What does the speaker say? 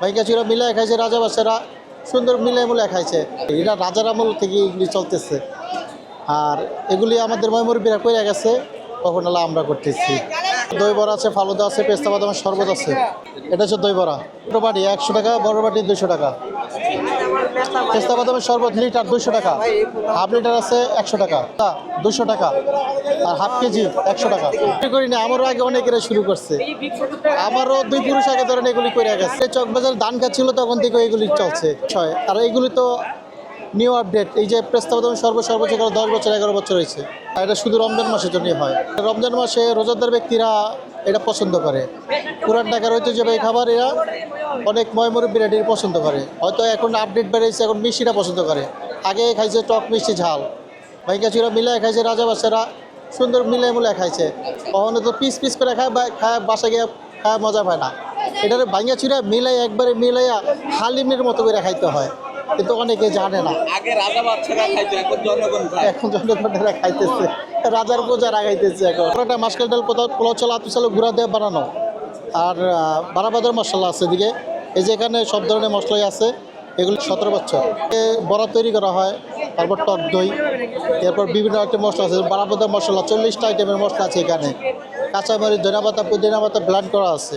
ভাইকা চূড়া মিলাই খাইছে, রাজা বাসেরা সুন্দর মিলাই মিলাই খাইছে। এটা রাজার আমল থেকে এগুলি চলতেছে। আর এগুলি আমাদের ময়মুরবিরা করে গেছে, কখন হলো আমরা করতেছি। দই বড়া আছে, ফালুদা আছে, পেস্তা বাদামের শরবত আছে। এটা হচ্ছে দই বড়া ছোটো বাটি একশো টাকা, বড় বাটি দুশো টাকা। পেস্তা বাদামের শরবত লিটার দুশো টাকা। হাফ লিটার আছে একশো টাকা। দুশো টাকা। আর হাফ কেজি একশো টাকা। করি না, আমারও আগে অনেকেরা শুরু করছে। আমারও দুই পুরুষ আগে ধরেন এগুলি করে গেছে। চকবাজার ধান ছিল, তখন থেকে এগুলি চলছে। ছয়। আর এগুলি তো নিউ আপডেট এই যে প্রস্তাব সর্ব সর্বোচ্চ করে দশ বছর, এগারো বছর হয়েছে। আর এটা শুধু রমজান মাসের জন্যই হয়। রমজান মাসে রোজাদার ব্যক্তিরা এটা পছন্দ করে। পুরান ঢাকার ঐতিহ্যবাহী এই খাবার এরা অনেক ময়মুরব্বীরা এটি পছন্দ করে। হয়তো এখন আপডেট বেড়েছে এখন মিষ্টিটা পছন্দ করে। আগে খাইছে টক মিষ্টি ঝাল। ভাইকা চূড়া মিলাই খাইছে রাজা বাচ্চারা সুন্দর মিলাই মিলাই খাইছে। কখনো তো পিস পিস করে খায় বা খায় বাসা গিয়ে খায় মজা পায় না। এটার ভাইয়া চূড়া মিলাই একবারে মিলাইয়া হালিমের মতো করে খাইতে হয়। কিন্তু অনেকে জানে না। আগে রাজা বাচ্চারা খাইতো এখন জনগণ এখন জনগণেরা খাইতেছে। রাজার পূজা রাখাইতেছে এখন। একটা মাসকাল ডাল পোলাও চাল আতু চাল গুঁড়া দিয়ে বানানো। আর বারাবাদর মশলা আছে এদিকে। এই যে এখানে সব ধরনের মশলাই আছে, এগুলো সতেরো বছর। বড়া তৈরি করা হয়, তারপর টক দই, এরপর বিভিন্ন আইটেম মশলা আছে বারাপাতা মশলা, চল্লিশটা আইটেমের মশলা আছে এখানে। কাঁচামরিচ ধনিয়া পাতা পুদিনা পাতা ব্ল্যান্ড করা আছে।